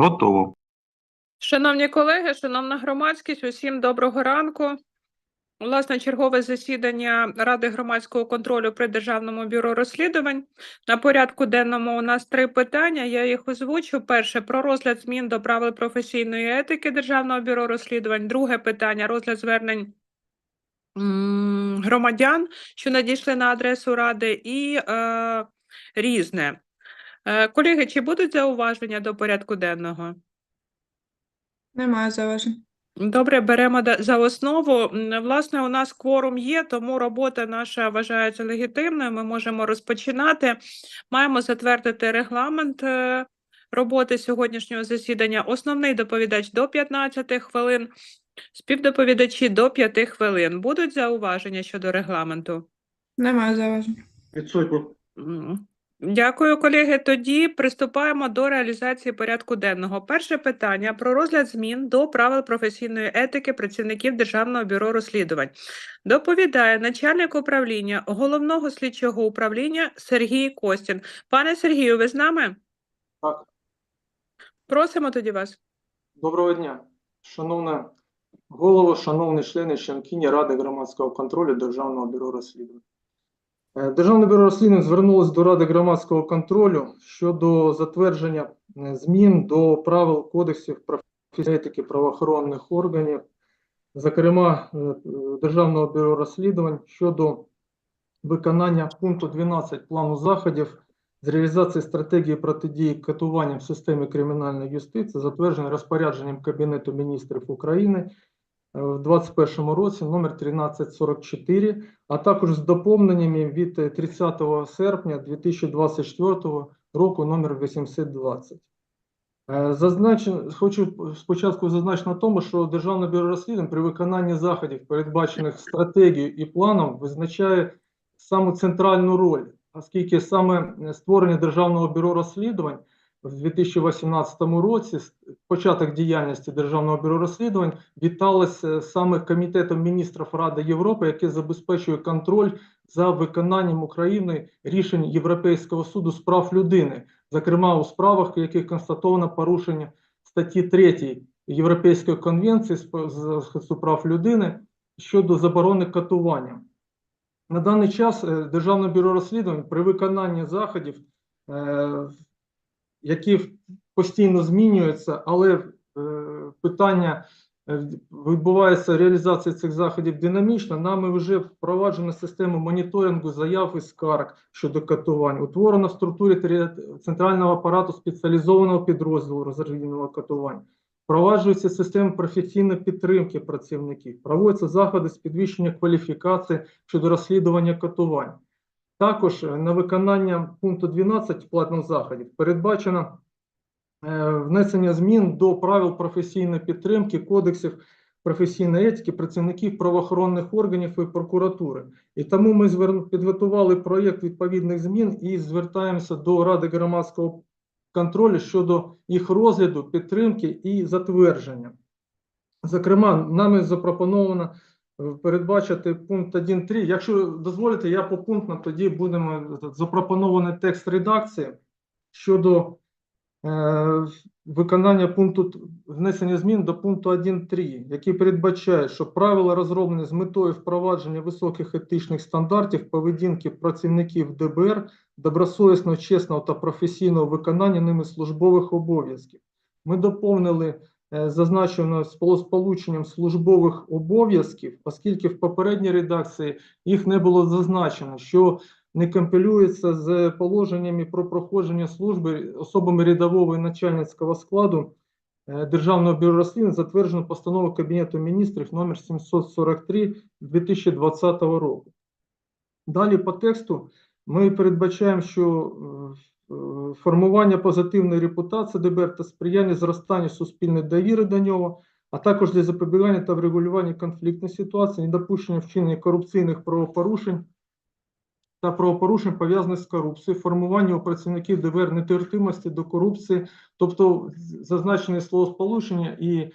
Готово. Шановні колеги, шановна громадськість, усім доброго ранку. Власне, чергове засідання Ради громадського контролю при Державному бюро розслідувань. На порядку денному у нас три питання. Я їх озвучу. Перше про розгляд змін до правил професійної етики Державного бюро розслідувань. Друге питання розгляд звернень громадян, що надійшли на адресу ради, і е, різне. Е, колеги, чи будуть зауваження до порядку денного? Немає зауважень. Добре, беремо за основу. Власне, у нас кворум є, тому робота наша вважається легітимною. Ми можемо розпочинати. Маємо затвердити регламент е, роботи сьогоднішнього засідання. Основний доповідач до 15 хвилин, співдоповідачі до 5 хвилин. Будуть зауваження щодо регламенту? Немає зауважень. Відсутні. Дякую, колеги. Тоді приступаємо до реалізації порядку денного. Перше питання про розгляд змін до правил професійної етики працівників Державного бюро розслідувань. Доповідає начальник управління головного слідчого управління Сергій Костін. Пане Сергію, ви з нами? Так, Просимо тоді вас. доброго дня. Шановна голово, шановні члени членкині Ради громадського контролю Державного бюро розслідувань. Е, Державне бюро розслідувань звернулося до Ради громадського контролю щодо затвердження е, змін до правил кодексів професійної етики правоохоронних органів, зокрема е, Державного бюро розслідувань щодо виконання пункту 12 плану заходів з реалізації стратегії протидії катуванням в системі кримінальної юстиції, затверджений розпорядженням Кабінету міністрів України в 2021 році номер 1344, а також з доповненнями від е, 30 серпня 2024 року номер 820. Е, Зазначен, хочу спочатку зазначити на тому, що Державне бюро розслідувань при виконанні заходів, передбачених стратегією і планом, визначає саму центральну роль, оскільки саме е, створення Державного бюро розслідувань в 2018 році, початок діяльності Державного бюро розслідувань, віталося саме Комітетом міністрів Ради Європи, який забезпечує контроль за виконанням України рішень Європейського суду з прав людини, зокрема у справах, в яких констатовано порушення статті 3 Європейської конвенції з захисту прав людини щодо заборони катування. На даний час е, Державне бюро розслідувань при виконанні заходів, е, які постійно змінюються, але е, питання е, відбувається реалізація цих заходів динамічно. Нами вже впроваджено систему моніторингу заяв і скарг щодо катувань. Утворено в структурі центрального апарату спеціалізованого підрозділу розрахунного катувань. Впроваджується система професійної підтримки працівників, проводяться заходи з підвищення кваліфікації щодо розслідування катувань. Також е, на виконання пункту 12 платних заходів передбачено е, внесення змін до правил професійної підтримки, кодексів професійної етики працівників правоохоронних органів і прокуратури. І тому ми підготували проєкт відповідних змін і звертаємося до Ради громадського контролю щодо їх розгляду, підтримки і затвердження. Зокрема, нами запропоновано передбачити пункт 1.3. Якщо дозволите, я попунктно тоді будемо запропонований текст редакції щодо е, виконання пункту внесення змін до пункту 1.3, який передбачає, що правила розроблені з метою впровадження високих етичних стандартів поведінки працівників ДБР, добросовісного, чесного та професійного виконання ними службових обов'язків. Ми доповнили зазначено сполученням службових обов'язків, оскільки в попередній редакції їх не було зазначено, що не компілюється з положеннями про проходження служби особами рядового і начальницького складу е, Державного бюро розслідувань, затверджено постановою Кабінету міністрів номер 743 2020 року. Далі по тексту ми передбачаємо, що е, е, формування позитивної репутації ДБР та сприяння зростанню суспільної довіри до нього, а також для запобігання та врегулювання конфліктних ситуацій, недопущення вчинення корупційних правопорушень та правопорушень пов'язаних з корупцією, формування у працівників ДБР нетерпимості до корупції, тобто зазначене словосполучення і е,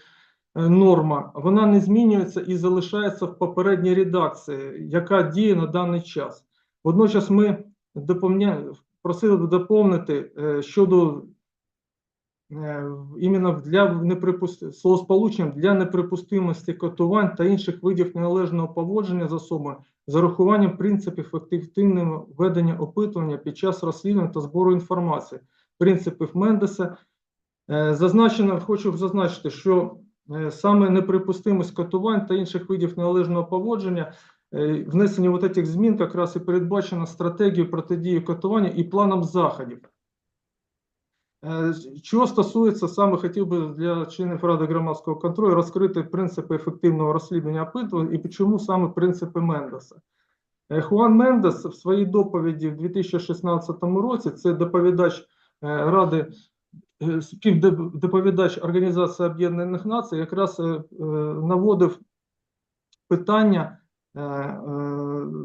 норма, вона не змінюється і залишається в попередній редакції, яка діє на даний час. Водночас ми доповня... просили б доповнити е, щодо е, іменно для неприпусти... словосполученням для неприпустимості катувань та інших видів неналежного поводження з особою з урахуванням принципів ефективного ведення опитування під час розслідування та збору інформації, принципів Мендеса. Е, Зазначено, хочу зазначити, що саме неприпустимість катувань та інших видів неналежного поводження внесення вот этих змін якраз і передбачено стратегією протидії катуванню і планом заходів. Е, Чого стосується саме хотів би для членів Ради громадського контролю розкрити принципи ефективного розслідування опитувань і чому саме принципи Мендеса. Е, Хуан Мендес в своїй доповіді в 2016 році, це доповідач е, Ради, е, співдоповідач Організації Об'єднаних Націй, якраз е, е, наводив питання е, е,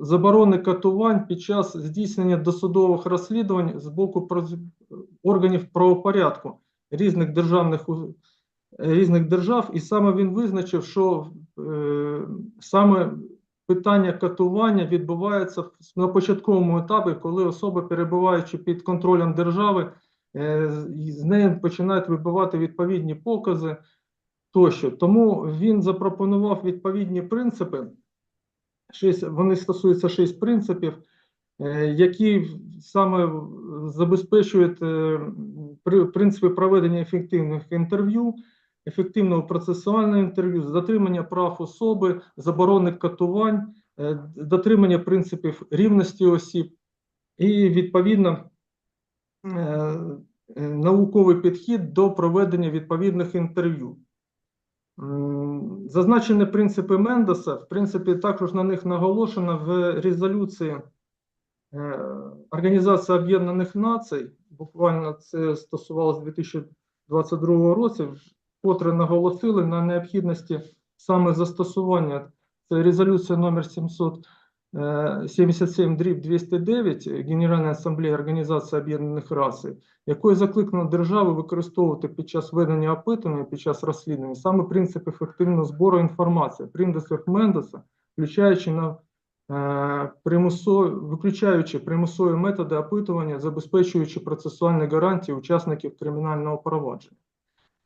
заборони катувань під час здійснення досудових розслідувань з боку органів правопорядку різних державних різних держав, і саме він визначив, що е, саме питання катування відбувається на початковому етапі, коли особа, перебуваючи під контролем держави, е, з- неї починають вибивати відповідні покази тощо. Тому він запропонував відповідні принципи. Шість, вони стосуються шість принципів, е, які саме забезпечують е, принципи проведення ефективних інтерв'ю, ефективного процесуального інтерв'ю, затримання прав особи, заборони катувань, е, дотримання принципів рівності осіб і відповідно е, е, науковий підхід до проведення відповідних інтерв'ю. Зазначені принципи Мендеса, в принципі, також на них наголошено в резолюції е, Організації Об'єднаних Націй. Буквально це стосувалося 2022 році, вкотре наголосили на необхідності саме застосування. Це резолюція номер 777 дріб 209 Генеральної асамблеї Організації Об'єднаних Націй, якою закликано держави використовувати під час ведення опитування, під час розслідування саме принцип ефективного збору інформації, принципів Мендеса, включаючи на е, виключаючи примусові методи опитування, забезпечуючи процесуальні гарантії учасників кримінального провадження.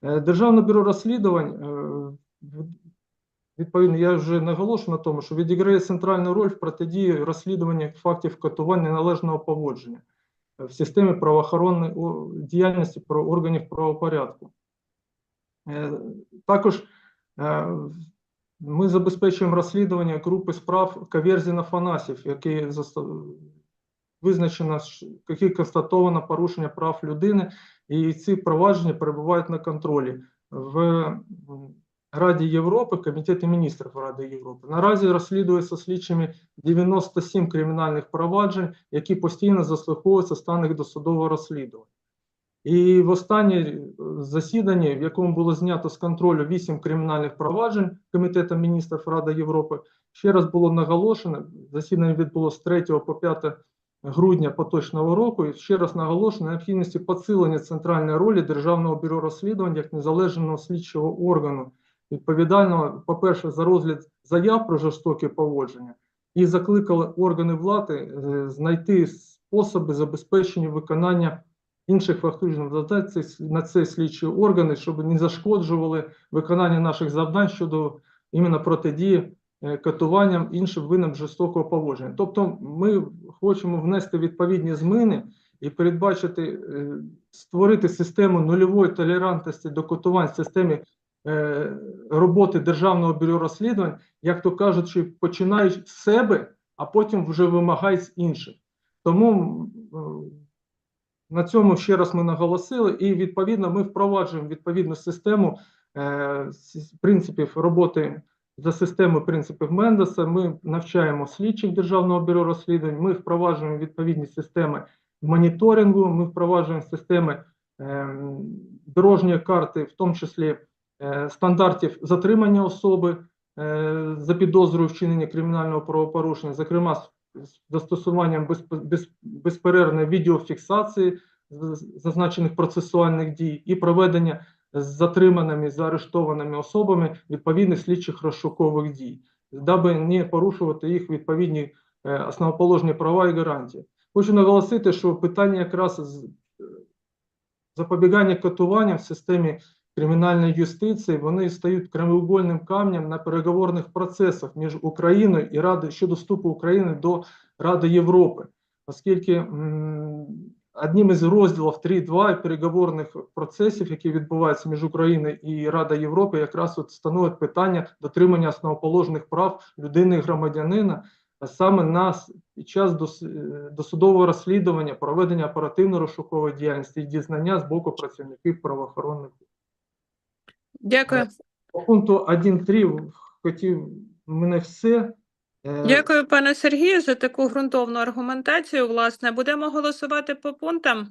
Е, Державне бюро розслідувань, е, відповідно, я вже наголошу на тому, що відіграє центральну роль в протидії розслідування фактів катувань неналежного поводження в системі правоохоронної діяльності про органів правопорядку. Е, Також е, ми забезпечуємо розслідування групи справ Каверзіна Фанасів, які визначено, які констатовано порушення прав людини, і ці провадження перебувають на контролі в Раді Європи, Комітеті міністрів Ради Європи. Наразі розслідується слідчими 97 кримінальних проваджень, які постійно заслуховуються станах досудового розслідування. І в останнє засіданні, в якому було знято з контролю 8 кримінальних проваджень Комітету міністрів Ради Європи, ще раз було наголошено, засідання відбулося з 3 по 5 грудня поточного року, і ще раз наголошено на необхідності посилення центральної ролі Державного бюро розслідувань як незалежного слідчого органу, відповідального, по-перше, за розгляд заяв про жорстоке поводження, і закликали органи влади е, знайти способи забезпечення виконання інших фактичних завдань на це слідчі органи, щоб не зашкоджували виконання наших завдань щодо іменно протидії е, катуванням іншим винам жорстокого поводження. Тобто, ми хочемо внести відповідні зміни і передбачити, е, створити систему нульової толерантності до катувань в системі роботи Державного бюро розслідувань, як то кажучи, починають з себе, а потім вже вимагають з інших. Тому на цьому ще раз ми наголосили, і відповідно ми впроваджуємо відповідну систему е, принципів роботи за системою принципів Мендеса. Ми навчаємо слідчих Державного бюро розслідувань, ми впроваджуємо відповідні системи моніторингу, ми впроваджуємо системи е, дорожньої карти, в тому числі е, стандартів затримання особи е, за підозрою вчинення кримінального правопорушення, зокрема з застосуванням без, без, безперервної відеофіксації зазначених процесуальних дій і проведення з затриманими заарештованими особами відповідних слідчих розшукових дій, даби не порушувати їх відповідні е, основоположні права і гарантії. Хочу наголосити, що питання якраз запобігання катуванням в системі кримінальної юстиції, вони стають краєугольним камнем на переговорних процесах між Україною і Радою щодо вступу України до Ради Європи, оскільки м, одним із розділів 3.2 переговорних процесів, які відбуваються між Україною і Радою Європи, якраз от становить питання дотримання основоположних прав людини і громадянина, а саме на під час е, досудового розслідування, проведення оперативно-розшукової діяльності і дізнання з боку працівників правоохоронних. Дякую. По пункту 1.3 хотів мене все. Е, Дякую, пане Сергію, за таку ґрунтовну аргументацію. Власне, будемо голосувати по пунктам.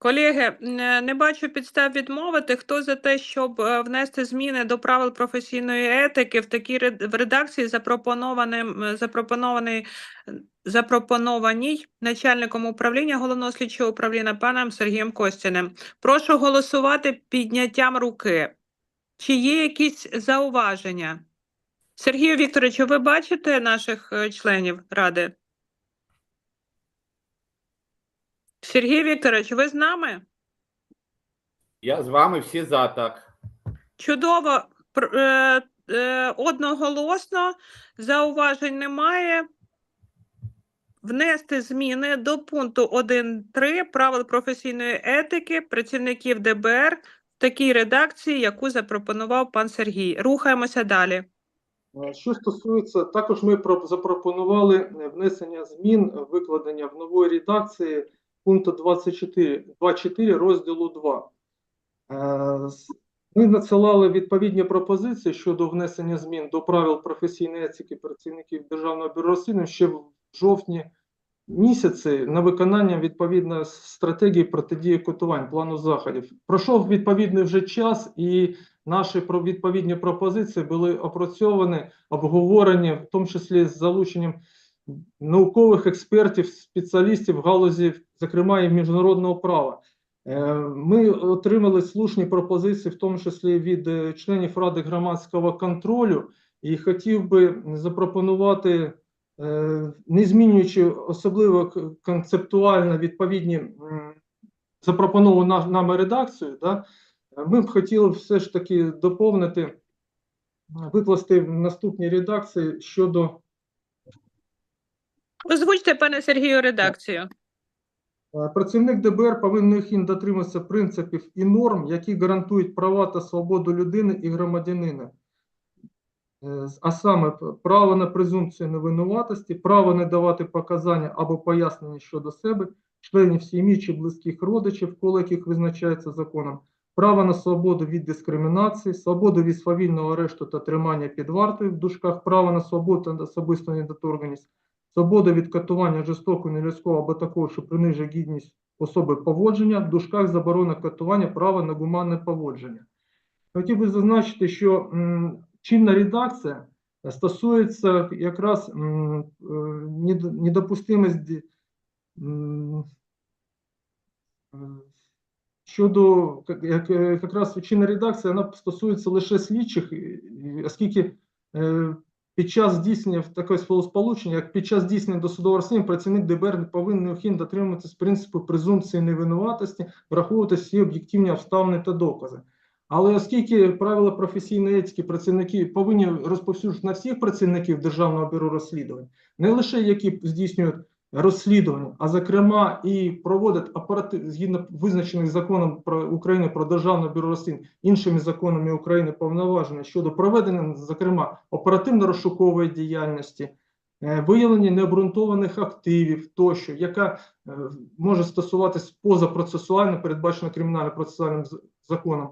Колеги, не не бачу підстав відмовити. Хто за те, щоб е, внести зміни до правил професійної етики в такій в редакції, запропонованим е, запропонований е, запропонованій начальником управління головного слідчого управління паном Сергієм Костяним. Прошу голосувати підняттям руки. Чи є якісь зауваження? Сергію Вікторовичу, ви бачите наших е, членів ради? Сергій Вікторович, ви з нами? Я з вами всі за так. Чудово, е, е, одноголосно, зауважень немає. Внести зміни до пункту 1.3 правил професійної етики працівників ДБР в такій редакції, яку запропонував пан Сергій. Рухаємося далі. Е, Що стосується, також ми запропонували внесення змін, викладення в нової редакції пункту 24, 2.4 розділу 2. Е, Ми надсилали відповідні пропозиції щодо внесення змін до правил професійної етики працівників Державного бюро розслідувань ще в жовтні місяці на виконання відповідно стратегії протидії котувань, плану заходів. Пройшов відповідний вже час, і наші відповідні пропозиції були опрацьовані, обговорені, в тому числі з залученням наукових експертів, спеціалістів галузі, зокрема і міжнародного права. Е, Ми отримали слушні пропозиції, в тому числі від е, членів Ради громадського контролю, і хотів би запропонувати, е, не змінюючи особливо концептуально відповідні запропоновану нами редакцію, да, ми б хотіли все ж таки доповнити, викласти в наступній редакції щодо Озвучте, пане Сергію, редакцію. Е, Працівник ДБР повинен неухильно дотримуватися принципів і норм, які гарантують права та свободу людини і громадянина. Е, А саме право на презумпцію невинуватості, право не давати показання або пояснення щодо себе, членів сім'ї чи близьких родичів, коло яких визначається законом, право на свободу від дискримінації, свободу від свавільного арешту та тримання під вартою в дужках, право на свободу та особисту недоторканність, свобода від катування жорстокого, нелюдського або такого, що принижує гідність особи поводження, в дужках заборона катування, право на гуманне поводження. Хотів би зазначити, що м, чинна редакція стосується якраз м, е, недопустимості м, е, щодо як, як, якраз чинна редакція вона стосується лише слідчих, оскільки е, під час здійснення таке словосполучення, як під час здійснення досудового розслідування, працівник ДБР повинен необхідно дотримуватися принципу презумпції невинуватості, враховувати всі об'єктивні обставини та докази. Але оскільки правила професійної етики працівники повинні розповсюджувати на всіх працівників Державного бюро розслідувань, не лише які здійснюють розслідування, а зокрема і проводять оператив згідно визначених законом про України про Державне бюро розслідувань, іншими законами України повноваження щодо проведення, зокрема, оперативно-розшукової діяльності, е, виявлення необґрунтованих активів тощо, яка е, може стосуватись позапроцесуально, передбачено кримінально-процесуальним законом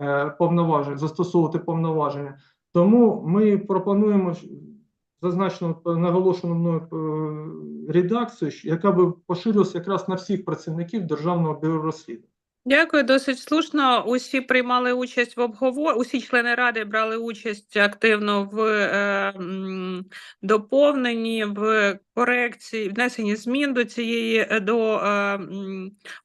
е, повноважень, застосовувати повноваження. Тому ми пропонуємо зазначену е, мною е, редакцію, яка би поширилася якраз на всіх працівників Державного бюро розслідувань. Дякую, досить слушно. Усі приймали участь в обговор... Усі члени ради брали участь активно в е, доповненні, в корекції, внесенні змін до цієї е, до е,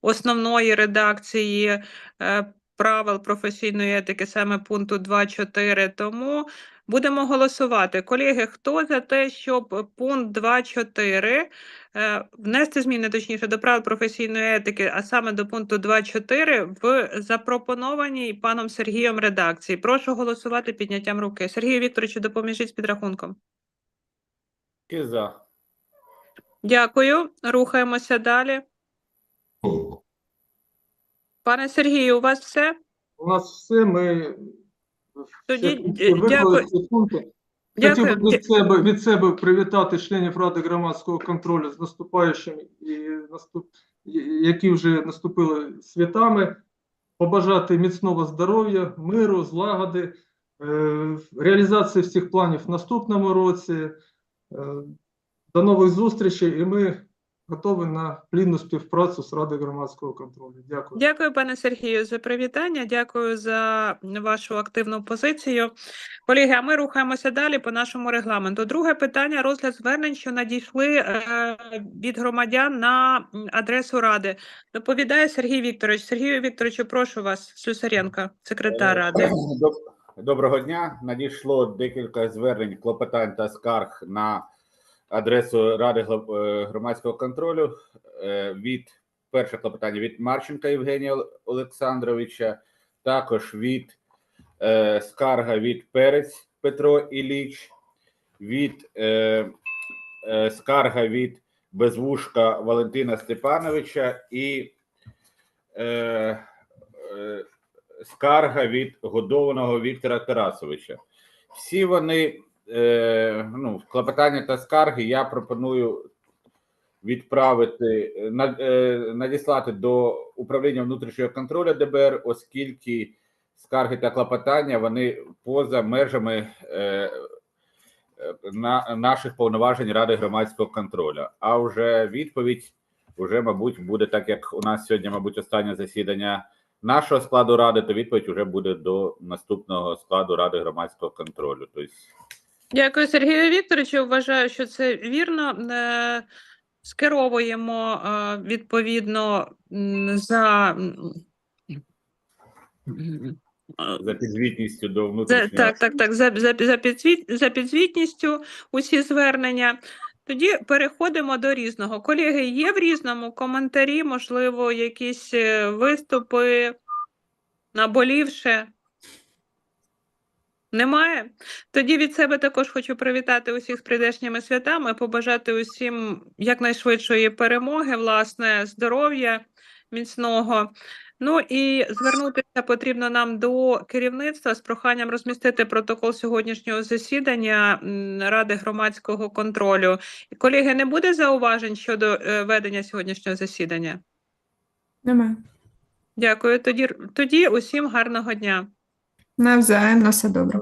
основної редакції е, правил професійної етики, саме пункту 2.4. Тому Будемо голосувати. Колеги, хто за те, щоб пункт 2.4 е, внести зміни, точніше, до правил професійної етики, а саме до пункту 2.4 в запропонованій паном Сергієм редакції. Прошу голосувати підняттям руки. Сергію Вікторовичу, допоможіть з підрахунком. За. Дякую. Рухаємося далі. Пане Сергію, у вас все? У нас все, ми Тоді, е. Дякую. Хотів би від себе, від себе привітати членів Ради громадського контролю з наступаючим і наступ, які вже наступили святами, побажати міцного здоров'я, миру, злагоди, е, реалізації всіх планів в наступному році. Е, До нових зустрічей, і ми готові на плідну співпрацю з Радою громадського контролю. Дякую. Дякую, пане Сергію, за привітання. Дякую за вашу активну позицію. Колеги, а ми рухаємося далі по нашому регламенту. Друге питання розгляд звернень, що надійшли е, від громадян на адресу ради. Доповідає Сергій Вікторович. Сергію Вікторовичу, прошу вас, Слюсаренко, секретар ради. Доброго дня. Надійшло декілька звернень, клопотань та скарг на адресу Ради е, громадського контролю. Е, Від перше клопотання від Марченка Євгенія Олександровича, також від е, скарга від Перець Петро Іліч, від е, е, скарга від Безвушка Валентина Степановича і е, е, скарга від годованого Віктора Тарасовича. Всі вони, е, ну, клопотання та скарги я пропоную відправити, е, на- е, надіслати до управління внутрішнього контролю ДБР, оскільки скарги та клопотання вони поза межами е, е, на, наших повноважень Ради громадського контролю. А вже відповідь, вже, мабуть, буде так, як у нас сьогодні, мабуть, останнє засідання нашого складу ради, то відповідь вже буде до наступного складу ради громадського контролю. Тобто, Дякую, Сергію Вікторовичу. Вважаю, що це вірно. Е, Скеровуємо е, відповідно за. за підзвітністю до За, внутрішнього так, так, так. За, за, за, підзвіт, за підзвітністю усі звернення. Тоді переходимо до різного. Колеги, є в різному коментарі, можливо, якісь е, виступи, наболівше? Немає? Тоді від себе також хочу привітати усіх з прийдешніми святами, побажати усім якнайшвидшої перемоги, власне, здоров'я міцного. Ну і звернутися потрібно нам до керівництва з проханням розмістити протокол сьогоднішнього засідання Ради громадського контролю. Колеги, не буде зауважень щодо е, ведення сьогоднішнього засідання? Немає. Дякую. Тоді, тоді усім гарного дня. Навзаєм, на все добре.